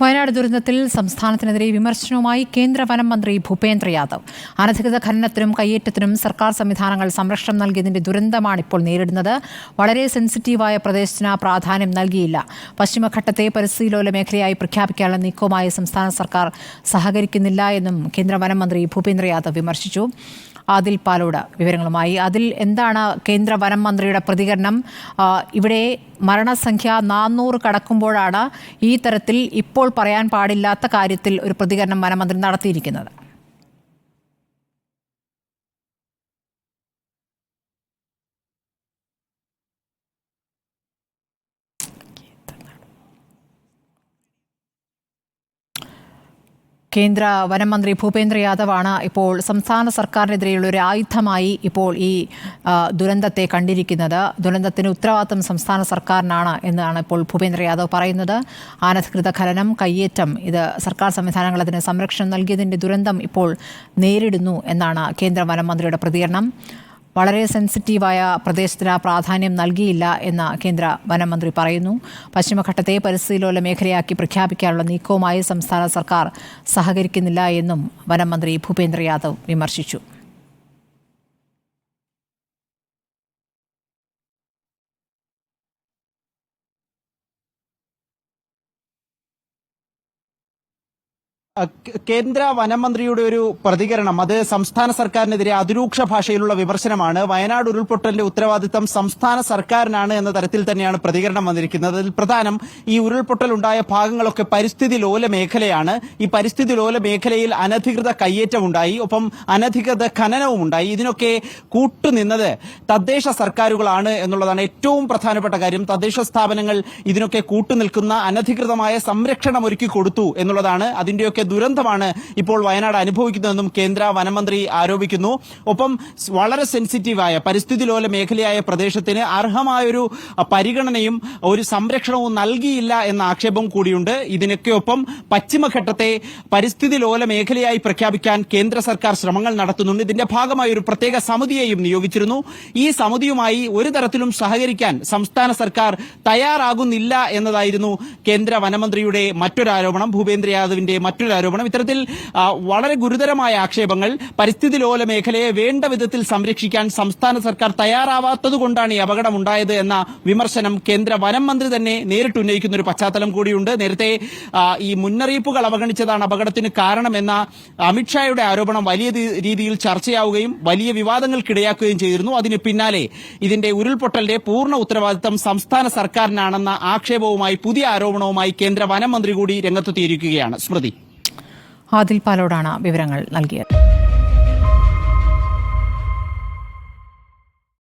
വയനാട് ദുരന്തത്തിൽ സംസ്ഥാനത്തിനെതിരെ വിമർശനവുമായി കേന്ദ്ര വനം മന്ത്രി ഭൂപേന്ദ്ര യാദവ്. അനധികൃത ഖനനത്തിനും കയ്യേറ്റത്തിനും സർക്കാർ സംവിധാനങ്ങൾ സംരക്ഷണം നൽകിയതിന്റെ ദുരന്തമാണ് ഇപ്പോൾ നേരിടുന്നത്. വളരെ സെൻസിറ്റീവായ പ്രദേശത്തിന് പ്രാധാന്യം നൽകിയില്ല. പശ്ചിമഘട്ടത്തെ പരിസ്ഥിതിലോല മേഖലയായി പ്രഖ്യാപിക്കാനുള്ള നീക്കവുമായി സംസ്ഥാന സർക്കാർ സഹകരിക്കുന്നില്ല എന്നും കേന്ദ്ര വനം മന്ത്രി ഭൂപേന്ദ്ര യാദവ് വിമർശിച്ചു. ആദിൽ പാലോട് വിവരങ്ങളുമായി. അതിൽ എന്താണ് കേന്ദ്ര വനം മന്ത്രിയുടെ പ്രതികരണം? ഇവിടെ മരണസംഖ്യ നാനൂറ് കടക്കുമ്പോഴാണ് ഈ തരത്തിൽ ഇപ്പോൾ പറയാൻ പാടില്ലാത്ത കാര്യത്തിൽ ഒരു പ്രതികരണം വനമന്ത്രി നടത്തിയിരിക്കുന്നത്. കേന്ദ്ര വനം മന്ത്രി ഭൂപേന്ദ്ര യാദവാണ് ഇപ്പോൾ സംസ്ഥാന സർക്കാരിനെതിരെയുള്ള ഒരു ആയുധമായി ഇപ്പോൾ ഈ ദുരന്തത്തെ കണ്ടിരിക്കുന്നത്. ദുരന്തത്തിന് ഉത്തരവാദിത്തം സംസ്ഥാന സർക്കാരിനാണ് എന്നാണ് ഇപ്പോൾ ഭൂപേന്ദ്ര യാദവ് പറയുന്നത്. അനധികൃത ഖനനം കയ്യേറ്റം ഇത് സർക്കാർ സംവിധാനങ്ങൾ അതിന് സംരക്ഷണം നൽകിയതിന്റെ ദുരന്തം ഇപ്പോൾ നേരിടുന്നു എന്നാണ് കേന്ദ്ര വനമന്ത്രിയുടെ പ്രതികരണം. വളരെ സെൻസിറ്റീവായ പ്രദേശത്തിന് പ്രാധാന്യം നൽകിയില്ല എന്ന് കേന്ദ്ര വനം മന്ത്രി പറയുന്നു. പശ്ചിമഘട്ടത്തെ പരിസ്ഥിതിലോല മേഖലയാക്കി പ്രഖ്യാപിക്കാനുള്ള നീക്കവുമായി സംസ്ഥാന സർക്കാർ സഹകരിക്കുന്നില്ല എന്നും വനം മന്ത്രി ഭൂപേന്ദ്ര യാദവ് വിമർശിച്ചു. കേന്ദ്ര വനമന്ത്രിയുടെ ഒരു പ്രതികരണം അത് സംസ്ഥാന സർക്കാരിനെതിരെ അതിരൂക്ഷ ഭാഷയിലുള്ള വിമർശനമാണ്. വയനാട് ഉരുൾപൊട്ടലിന്റെ ഉത്തരവാദിത്തം സംസ്ഥാന സർക്കാരിനാണ് എന്ന തരത്തിൽ തന്നെയാണ് പ്രതികരണം വന്നിരിക്കുന്നത്. അതിൽ പ്രധാനം ഈ ഉരുൾപൊട്ടൽ ഉണ്ടായ ഭാഗങ്ങളൊക്കെ പരിസ്ഥിതി ലോല മേഖലയാണ്. ഈ പരിസ്ഥിതി ലോല മേഖലയിൽ അനധികൃത കയ്യേറ്റം ഉണ്ടായി. ഒപ്പം അനധികൃത ഖനനവും ഉണ്ടായി. ഇതിനൊക്കെ കൂട്ടുനിന്നത് തദ്ദേശ സർക്കാരുകളാണ് എന്നുള്ളതാണ് ഏറ്റവും പ്രധാനപ്പെട്ട കാര്യം. തദ്ദേശ സ്ഥാപനങ്ങൾ ഇതിനൊക്കെ കൂട്ടുനിൽക്കുന്ന അനധികൃതമായ സംരക്ഷണം ഒരുക്കി കൊടുത്തു എന്നുള്ളതാണ് അതിന്റെയൊക്കെ ദുരന്തമാണ് ഇപ്പോൾ വയനാട് അനുഭവിക്കുന്നതെന്നും കേന്ദ്ര വനമന്ത്രി ആരോപിക്കുന്നു. ഒപ്പം വളരെ സെൻസിറ്റീവായ പരിസ്ഥിതി ലോല മേഖലയായ പ്രദേശത്തിന് അർഹമായൊരു പരിഗണനയും ഒരു സംരക്ഷണവും നൽകിയില്ല എന്ന ആക്ഷേപം കൂടിയുണ്ട്. ഇതിനൊക്കെയൊപ്പം പശ്ചിമഘട്ടത്തെ പരിസ്ഥിതി ലോല മേഖലയായി പ്രഖ്യാപിക്കാൻ കേന്ദ്ര സർക്കാർ ശ്രമങ്ങൾ നടത്തുന്നുണ്ട്. ഇതിന്റെ ഭാഗമായി ഒരു പ്രത്യേക സമിതിയെയും നിയോഗിച്ചിരുന്നു. ഈ സമിതിയുമായി ഒരു തരത്തിലും സഹകരിക്കാൻ സംസ്ഥാന സർക്കാർ തയ്യാറാകുന്നില്ല എന്നതായിരുന്നു കേന്ദ്ര വനമന്ത്രിയുടെ മറ്റൊരു ആരോപണം ഭൂപേന്ദ്ര യാദവിന്റെ മറ്റൊരു ആരോപണം. ഇത്തരത്തിൽ വളരെ ഗുരുതരമായ ആക്ഷേപങ്ങൾ പരിസ്ഥിതി ലോല മേഖലയെ വേണ്ട വിധത്തിൽ സംരക്ഷിക്കാൻ സംസ്ഥാന സർക്കാർ തയ്യാറാവാത്തതുകൊണ്ടാണ് ഈ അപകടം ഉണ്ടായത് എന്ന വിമർശനം കേന്ദ്ര വനം മന്ത്രി തന്നെ നേരിട്ട് ഉന്നയിക്കുന്ന ഒരു പശ്ചാത്തലം കൂടിയുണ്ട്. നേരത്തെ ഈ മുന്നറിയിപ്പുകൾ അവഗണിച്ചതാണ് അപകടത്തിന് കാരണമെന്ന അമിത്ഷായുടെ ആരോപണം വലിയ രീതിയിൽ ചർച്ചയാവുകയും വലിയ വിവാദങ്ങൾക്കിടയാക്കുകയും ചെയ്തിരുന്നു. അതിന് പിന്നാലെ ഇതിന്റെ ഉരുൾപൊട്ടലിന്റെ പൂർണ ഉത്തരവാദിത്തം സംസ്ഥാന സർക്കാരിനാണെന്ന ആക്ഷേപവുമായി പുതിയ ആരോപണവുമായി കേന്ദ്ര വനം മന്ത്രി കൂടി രംഗത്തെത്തിയിരിക്കുകയാണ്. സ്മൃതി. ആദിൽ പാലോടാണ് വിവരങ്ങൾ നൽകിയത്.